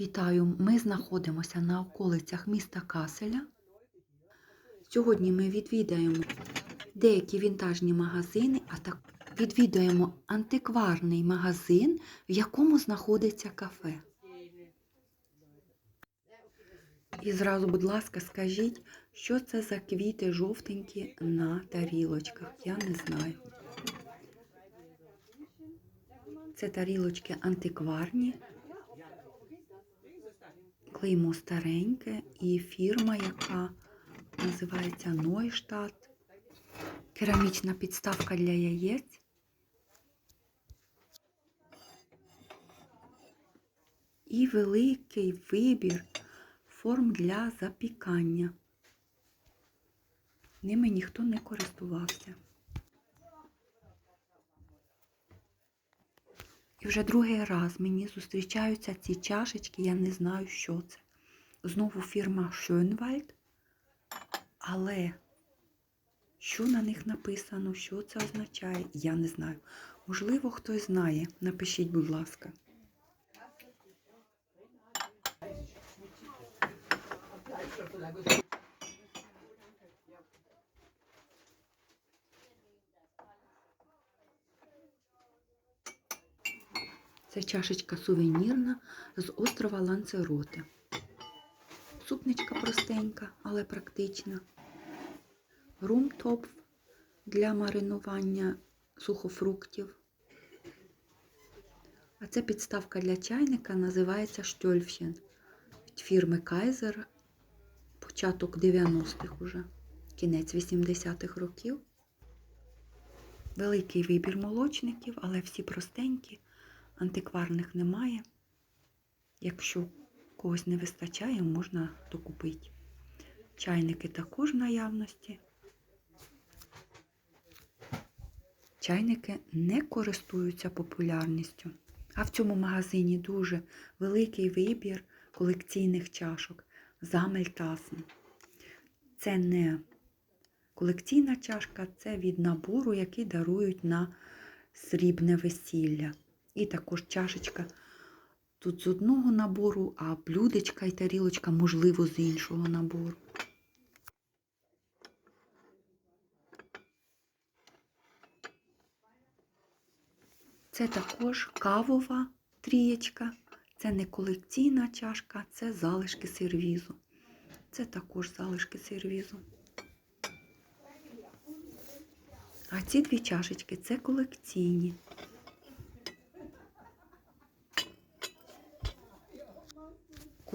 Вітаю! Ми знаходимося на околицях міста Каселя. Сьогодні ми відвідаємо деякі вінтажні магазини, а так відвідаємо антикварний магазин, в якому знаходиться кафе. І зразу, будь ласка, скажіть, що це за квіти жовтенькі на тарілочках? Я не знаю. Це тарілочки антикварні. Клеймо стареньке і фірма, яка називається Нойштадт. Керамічна підставка для яєць. І великий вибір форм для запікання. Ними ніхто не користувався. Вже другий раз мені зустрічаються ці чашечки, я не знаю, що це. Знову фірма Schönwald. Але що на них написано, що це означає, я не знаю. Можливо, хтось знає. Напишіть, будь ласка. Це чашечка сувенірна з острова Ланцероте. Супничка простенька, але практична. Румтопф для маринування сухофруктів. А це підставка для чайника називається Штольфшен від фірми Кайзер. Початок 90-х уже, кінець 80-х років. Великий вибір молочників, але всі простенькі, антикварних немає. Якщо когось не вистачає, можна докупити. Чайники також в наявності. Чайники не користуються популярністю. А в цьому магазині дуже великий вибір колекційних чашок Замельтасен. Це не колекційна чашка, це від набору, який дарують на срібне весілля. І також чашечка тут з одного набору, а блюдечка і тарілочка, можливо, з іншого набору. Це також кавова трієчка. Це не колекційна чашка, це залишки сервізу. Це також залишки сервізу. А ці дві чашечки це колекційні.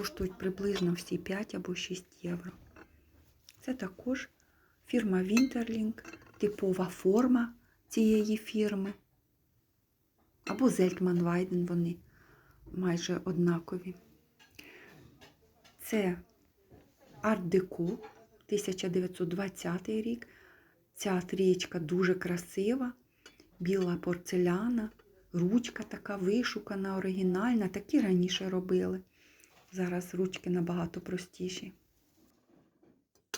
Коштують приблизно всі 5 або 6 євро. Це також фірма Winterling, типова форма цієї фірми. Або Zeltman Weiden, вони майже однакові. Це арт-деко 1920 рік. Ця трієчка дуже красива, біла порцеляна, ручка така вишукана, оригінальна. Такі раніше робили. Зараз ручки набагато простіші.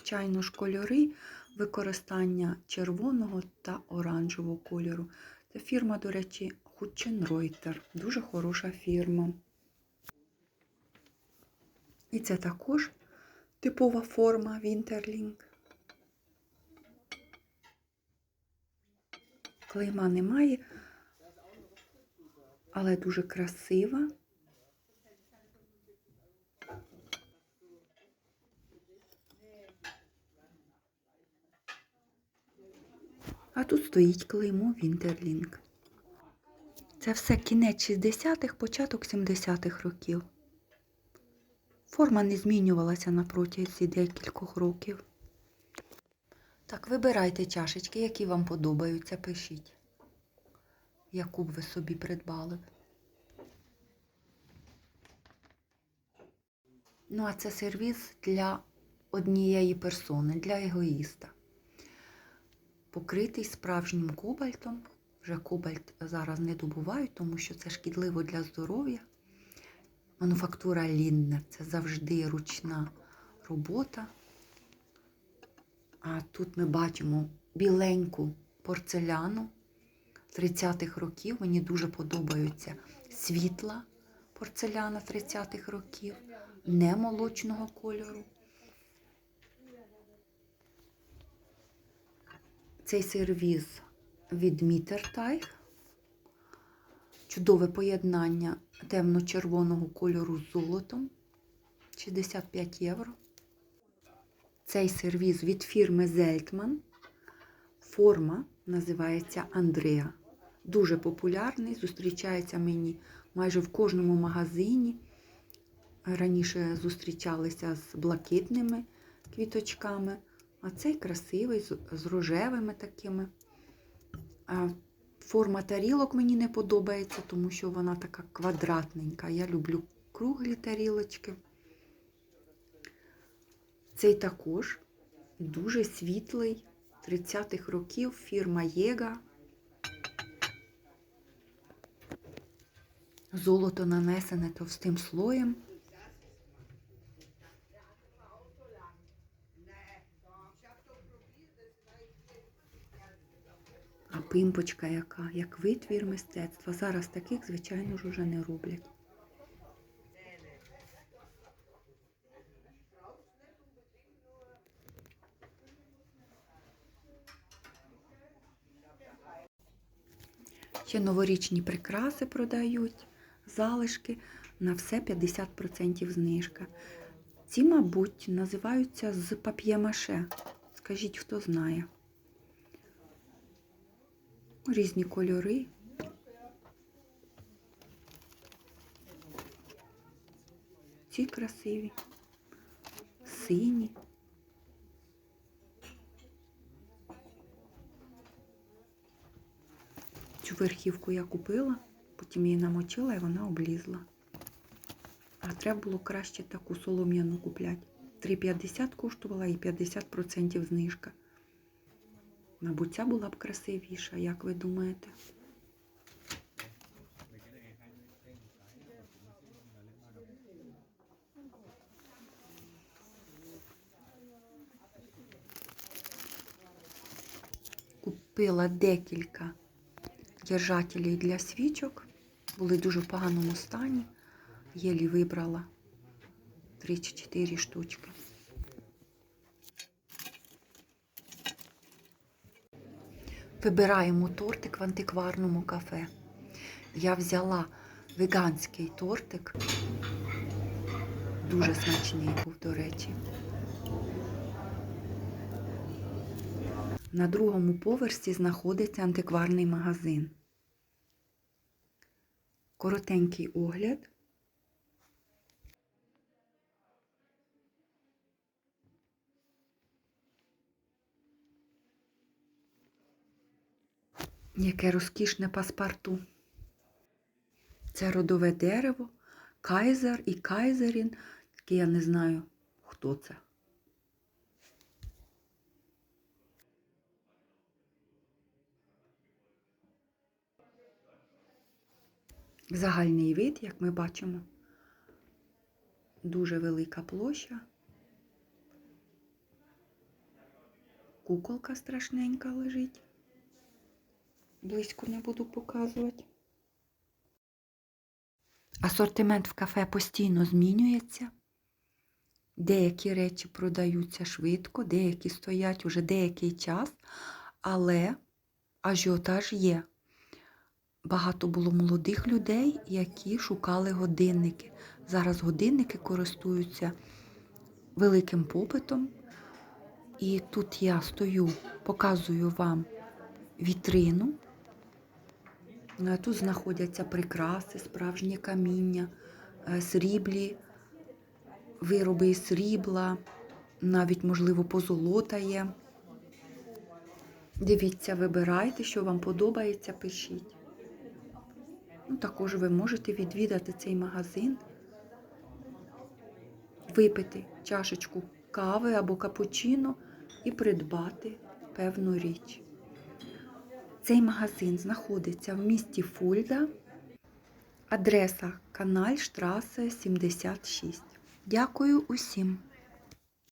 Чайно ж кольори використання червоного та оранжевого кольору. Це фірма, до речі, Хутченройтер. Дуже хороша фірма. І це також типова форма Winterling. Клейма немає, але дуже красива. А тут стоїть клеймо Winterling. Це все кінець 60-х, початок 70-х років. Форма не змінювалася на протязі декількох років. Так, вибирайте чашечки, які вам подобаються, пишіть, яку б ви собі придбали. Ну, а це сервіс для однієї персони, для егоїста. Покритий справжнім кобальтом. Вже кобальт зараз не добувають, тому що це шкідливо для здоров'я. Мануфактура Ліннер це завжди ручна робота. А тут ми бачимо біленьку порцеляну 30-х років. Мені дуже подобаються світла порцеляна 30-х років, не молочного кольору. Цей сервіз від Мітертайг. Чудове поєднання темно-червоного кольору з золотом. 65 євро. Цей сервіз від фірми Зельтман. Форма називається Андреа. Дуже популярний, зустрічається мені майже в кожному магазині. Раніше зустрічалися з блакитними квіточками, а цей красивий, з- рожевими такими. Форма тарілок мені не подобається, тому що вона така квадратненька. Я люблю круглі тарілочки. Цей також дуже світлий 30-х років фірма Єга. Золото нанесене товстим слоєм. А пимпочка яка, як витвір мистецтва. Зараз таких, звичайно ж, уже не роблять. Ще новорічні прикраси продають, залишки на все 50% знижка. Ці, мабуть, називаються з пап'є-маше. Скажіть, хто знає. Різні кольори. Ці красиві, сині. Цю верхівку я купила, потім її намочила і вона облізла. А треба було краще таку солом'яну купляти. 3,50 коштувала і 50% знижка. Мабуть, ця була б красивіша, як ви думаєте? Купила декілька держателів для свічок. Були дуже в поганому стані. Єлі вибрала 3 чи 4 штучки. Вибираємо тортик в антикварному кафе. Я взяла веганський тортик. Дуже смачний був, до речі. На другому поверсі знаходиться антикварний магазин. Коротенький огляд. Яке розкішне паспорту. Це родове дерево, кайзер і кайзерін. Тільки я не знаю, хто це. Загальний вид, як ми бачимо, дуже велика площа. Куколка страшненька лежить. Близько не буду показувати. Асортимент в кафе постійно змінюється. Деякі речі продаються швидко, деякі стоять уже деякий час, але ажіотаж є. Багато було молодих людей, які шукали годинники. Зараз годинники користуються великим попитом. І тут я стою, показую вам вітрину. Е, Тут знаходяться прикраси, справжнє каміння, е, сріблі, вироби із срібла, навіть, можливо, позолота є. Дивіться, вибирайте, що вам подобається, пишіть. Ну, також ви можете відвідати цей магазин, випити чашечку кави або капучино і придбати певну річ. Цей магазин знаходиться в місті Фульда, адреса Канальштрасе 76. Дякую усім!